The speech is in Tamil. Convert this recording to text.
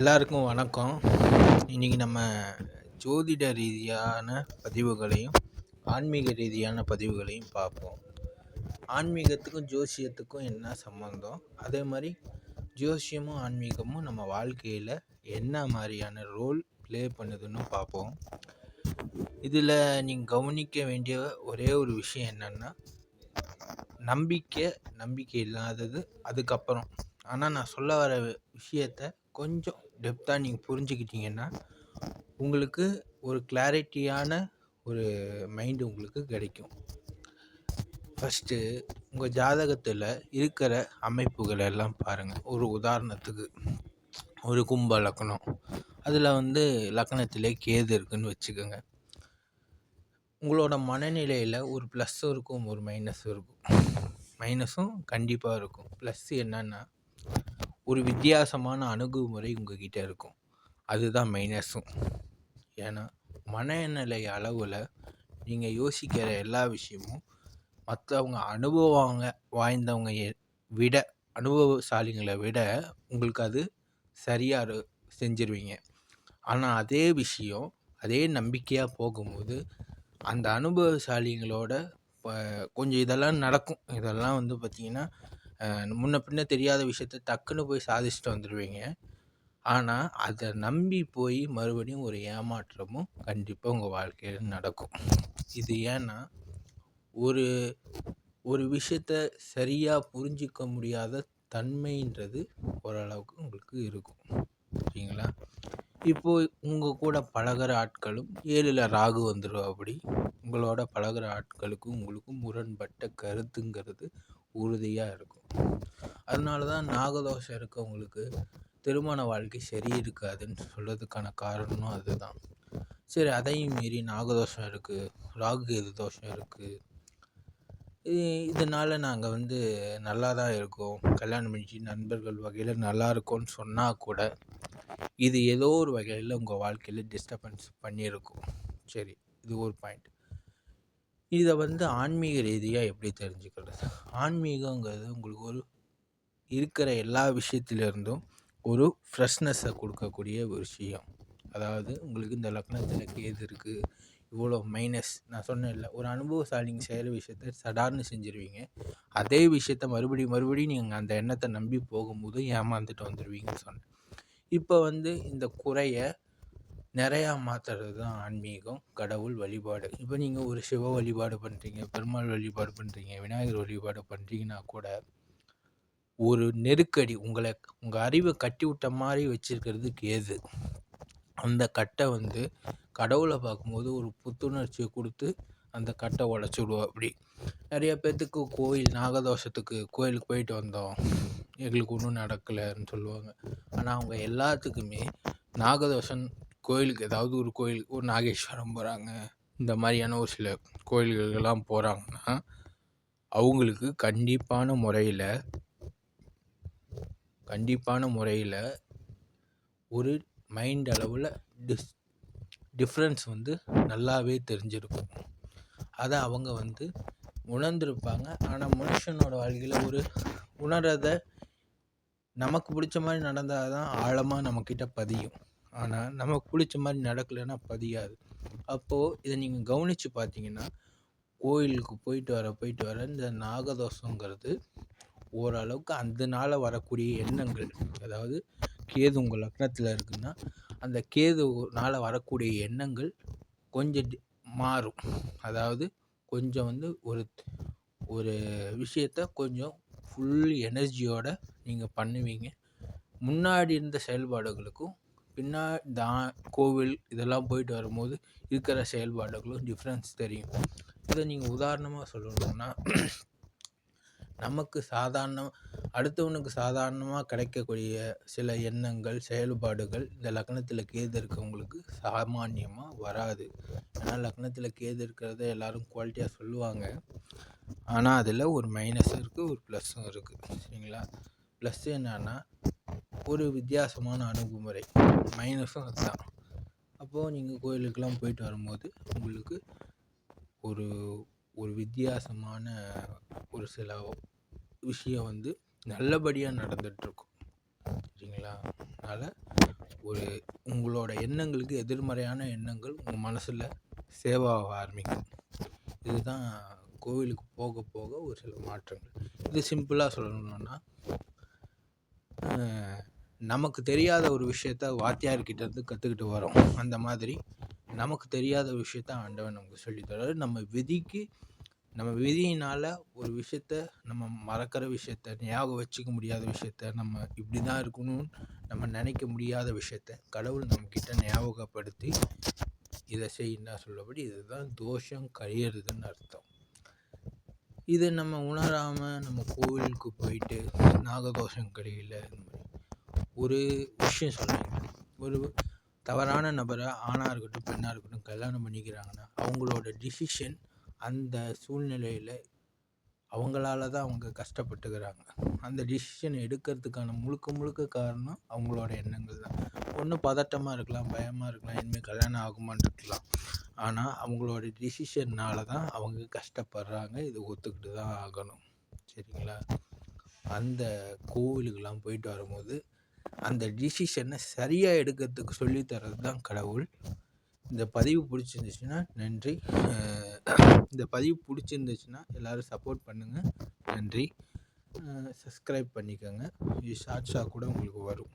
எல்லாருக்கும் வணக்கம். இன்றைக்கி நம்ம ஜோதிட ரீதியான பதிவுகளையும் ஆன்மீக ரீதியான பதிவுகளையும் பார்ப்போம். ஆன்மீகத்துக்கும் ஜோசியத்துக்கும் என்ன சம்மந்தம் அதே மாதிரி ஜோசியமும் ஆன்மீகமும் நம்ம வாழ்க்கையில் என்ன மாதிரியான ரோல் ப்ளே பண்ணுதுன்னு பார்ப்போம். இதில் நீங்கள் கவனிக்க வேண்டிய ஒரே ஒரு விஷயம் என்னென்னா நம்பிக்கை நம்பிக்கை இல்லாதது அதுக்கப்புறம். ஆனால் நான் சொல்ல வர விஷயத்த கொஞ்சம் டெப்த்தாக நீங்கள் புரிஞ்சுக்கிட்டீங்கன்னா உங்களுக்கு ஒரு கிளாரிட்டியான ஒரு மைண்டு உங்களுக்கு கிடைக்கும். ஃபஸ்ட்டு உங்கள் ஜாதகத்தில் இருக்கிற அமைப்புகள் எல்லாம் பாருங்கள் ஒரு உதாரணத்துக்கு ஒரு கும்ப லக்கணம். அதில் வந்து லக்கணத்திலே கேது இருக்குன்னு வச்சுக்கோங்க. உங்களோட மனநிலையில் ஒரு ப்ளஸ்ஸும் இருக்கும் ஒரு மைனஸும் இருக்கும். மைனஸும் கண்டிப்பாக இருக்கும். ப்ளஸ் என்னென்னா ஒரு வித்தியாசமான அணுகுமுறை உங்ககிட்ட இருக்கும். அதுதான் மைனஸும். ஏன்னா மனநிலை அளவில் நீங்கள் யோசிக்கிற எல்லா விஷயமும் மற்றவங்க அனுபவங்க வாய்ந்தவங்க விட அனுபவசாலிங்களை விட உங்களுக்கு அது சரியாக செஞ்சிருவீங்க. ஆனால் அதே விஷயம் அதே நம்பிக்கையாக போகும்போது அந்த அனுபவசாலிங்களோட கொஞ்சம் இதெல்லாம் நடக்கும். இதெல்லாம் வந்து பார்த்திங்கன்னா முன்ன பின்ன தெரியாத விஷயத்த டக்குன்னு போய் சாதிச்சுட்டு வந்துடுவீங்க ஆனால் அதை நம்பி போய் மறுபடியும் ஒரு ஏமாற்றமும் கண்டிப்பாக உங்கள் வாழ்க்கையில் நடக்கும். இது ஏன்னா ஒரு ஒரு விஷயத்த சரியாக புரிஞ்சிக்க முடியாத தன்மைன்றது ஓரளவுக்கு உங்களுக்கு இருக்கும். சரிங்களா? இப்போது உங்கள் கூட பழகிற ஆட்களும் ஏழில் ராகு வந்துடும் அப்படி. உங்களோட பழகிற ஆட்களுக்கும் உங்களுக்கும் முரண்பட்ட கருத்துங்கிறது உறுதியாக இருக்கும். அதனால தான் நாகதோஷம் இருக்கவங்களுக்கு திருமண வாழ்க்கை சரி இருக்காதுன்னு சொல்கிறதுக்கான காரணமும் அதுதான். சரி அதையும் மீறி நாகதோஷம் இருக்குது ராகு கேது தோஷம் இருக்குது இதனால் நாங்கள் வந்து நல்லா தான் இருக்கோம். கல்யாணம் பண்ணிச்சு நண்பர்கள் வகையில் நல்லா இருக்கும்னு சொன்னால் கூட இது ஏதோ ஒரு வகையில் உங்கள் வாழ்க்கையில் டிஸ்டர்பன்ஸ் பண்ணியிருக்கும். சரி இது ஒரு பாயிண்ட் இதை வந்து ஆன்மீக ரீதியாக எப்படி தெரிஞ்சுக்கிறது? ஆன்மீகங்கிறது உங்களுக்கு ஒரு இருக்கிற எல்லா விஷயத்துலேருந்தும் ஒரு ஃப்ரெஷ்னஸை கொடுக்கக்கூடிய ஒரு விஷயம். அதாவது உங்களுக்கு இந்த லக்னத்தில் கேது இருக்குது இவ்வளோ மைனஸ் நான் சொன்னேன்ல ஒரு அனுபவசாலிங்க செய்கிற விஷயத்த சடார்னு செஞ்சுருவீங்க. அதே விஷயத்த மறுபடியும் மறுபடியும் நீங்கள் அந்த எண்ணத்தை நம்பி போகும்போது ஏமாந்துட்டு வந்துடுவீங்கன்னு சொன்னேன். இப்போ வந்து இந்த குறையை நிறையா மாற்றுறது தான் ஆன்மீகம் கடவுள் வழிபாடு. இப்போ நீங்கள் ஒரு சிவ வழிபாடு பண்ணுறீங்க பெருமாள் வழிபாடு பண்ணுறீங்க விநாயகர் வழிபாடு பண்ணுறீங்கன்னா கூட ஒரு நெருக்கடி உங்களை உங்கள் அறிவை கட்டி விட்ட மாதிரி வச்சுருக்கிறதுக்கு எது? அந்த கட்டை வந்து கடவுளை பார்க்கும்போது ஒரு புத்துணர்ச்சியை கொடுத்து அந்த கட்டை உடச்சி விடுவோம் அப்படி. நிறைய பேர்த்துக்கு கோயில் நாகதோஷத்துக்கு கோயிலுக்கு போயிட்டு வந்தோம். எங்களுக்கு ஒன்றும் நடக்கலைன்னு சொல்லுவாங்க. ஆனால் அவங்க எல்லாத்துக்குமே நாகதோஷம் கோயிலுக்கு ஏதாவது ஒரு கோயிலுக்கு ஒரு நாகேஸ்வரம் போகிறாங்க இந்த மாதிரியான ஒரு சில கோயில்களுக்கெல்லாம் போகிறாங்கன்னா அவங்களுக்கு கண்டிப்பான முறையில் கண்டிப்பான முறையில் ஒரு மைண்ட் அளவில் டிஸ் டிஃப்ரென்ஸ் வந்து நல்லாவே தெரிஞ்சிருக்கும். அதை அவங்க வந்து உணர்ந்திருப்பாங்க. ஆனால் மனுஷனோட வாழ்க்கையில் ஒரு உணர்றதை நமக்கு பிடிச்ச மாதிரி நடந்தால் தான் ஆழமாக நம்மக்கிட்ட பதியும். ஆனால் நம்ம குளித்த மாதிரி நடக்கலைன்னா பதியாது. அப்போது இதை நீங்கள் கவனித்து பார்த்தீங்கன்னா கோயிலுக்கு போயிட்டு வர போயிட்டு வர இந்த நாகதோஷங்கிறது ஓரளவுக்கு அந்த நாளில் வரக்கூடிய எண்ணங்கள். அதாவது கேது உங்கள் லக்னத்தில் இருக்குன்னா அந்த கேதுனால வரக்கூடிய எண்ணங்கள் கொஞ்சம் மாறும். அதாவது கொஞ்சம் வந்து ஒரு ஒரு விஷயத்த கொஞ்சம் ஃபுல் எனர்ஜியோடு நீங்கள் பண்ணுவீங்க. முன்னாடி இருந்த செயல்பாடுகளுக்கும் பின்னா தான் கோவில் இதெல்லாம் போயிட்டு வரும்போது இருக்கிற செயல்பாடுகளும் டிஃப்ரென்ஸ் தெரியும். இதை நீங்கள் உதாரணமாக சொல்லணும்னா நமக்கு சாதாரண அடுத்தவனுக்கு சாதாரணமாக கிடைக்கக்கூடிய சில எண்ணங்கள் செயல்பாடுகள் இந்த லக்னத்தில் கேது இருக்கவங்களுக்கு சாமானியமாக வராது. ஏன்னா லக்னத்தில் கேது இருக்கிறத எல்லோரும் குவாலிட்டியாக சொல்லுவாங்க. ஆனால் அதில் ஒரு மைனஸும் இருக்குது ஒரு ப்ளஸ்ஸும் இருக்குது சரிங்களா? ப்ளஸ் என்னன்னா ஒரு வித்தியாசமான அணுகுமுறை. மைனஸும் அதுதான். அப்போது நீங்கள் கோயிலுக்கெல்லாம் போயிட்டு வரும்போது உங்களுக்கு ஒரு ஒரு வித்தியாசமான ஒரு சில விஷயம் வந்து நல்லபடியாக நடந்துகிட்ருக்கும் சரிங்களா? அதனால் ஒரு உங்களோட எண்ணங்களுக்கு எதிர்மறையான எண்ணங்கள் உங்கள் மனசில் சேவாக ஆரம்பிக்கும். இதுதான் கோவிலுக்கு போக போக ஒரு சில மாற்றங்கள். இது சிம்பிளாக சொல்லணுன்னா நமக்கு தெரியாத ஒரு விஷயத்த வாத்தியார்கிட்ட இருந்து கற்றுக்கிட்டு வரோம் அந்த மாதிரி நமக்கு தெரியாத விஷயத்த ஆண்டவன் நமக்கு சொல்லித் நம்ம விதிக்கு நம்ம விதியினால் ஒரு விஷயத்த நம்ம மறக்கிற விஷயத்த ஞாபகம் வச்சுக்க முடியாத விஷயத்த நம்ம இப்படி தான் இருக்கணும்னு நம்ம நினைக்க முடியாத விஷயத்த கடவுள் நம்மக்கிட்ட ஞாபகப்படுத்தி இதை செய்யின்னா சொல்லபடி இதுதான் தோஷம் கழியறதுன்னு அர்த்தம். இதை நம்ம உணராமல் நம்ம கோவிலுக்கு போயிட்டு நாககோஷம் கடையில் ஒரு விஷயம் சொல்கிறாங்க ஒரு தவறான நபரை ஆணாக இருக்கட்டும் பெண்ணாக இருக்கட்டும் கல்யாணம் பண்ணிக்கிறாங்கன்னா அவங்களோட டிசிஷன் அந்த சூழ்நிலையில் அவங்களால தான் அவங்க கஷ்டப்பட்டுக்கிறாங்க. அந்த டிசிஷன் எடுக்கிறதுக்கான முழுக்க முழுக்க காரணம் அவங்களோட எண்ணங்கள் தான். ஒன்று பதட்டமாக இருக்கலாம் பயமாக இருக்கலாம் இனிமேல் கல்யாணம் ஆகுமான்னு இருக்கலாம். ஆனால் அவங்களோட டிசிஷன்னால தான் அவங்க கஷ்டப்படுறாங்க. இதை ஒத்துக்கிட்டு தான் ஆகணும். சரிங்களா? அந்த கோவிலுக்கெலாம் போயிட்டு வரும்போது அந்த டிசிஷனை சரியாக எடுக்கிறதுக்கு சொல்லித் தர்றது தான் கடவுள். இந்த பதிவு பிடிச்சிருந்துச்சுன்னா நன்றி. இந்த பதிவு பிடிச்சிருந்துச்சுன்னா எல்லோரும் சப்போர்ட் பண்ணுங்கள் நன்றி. சப்ஸ்கிரைப் பண்ணிக்கோங்க. இது ஷார்ட்ஸாக கூட உங்களுக்கு வரும்.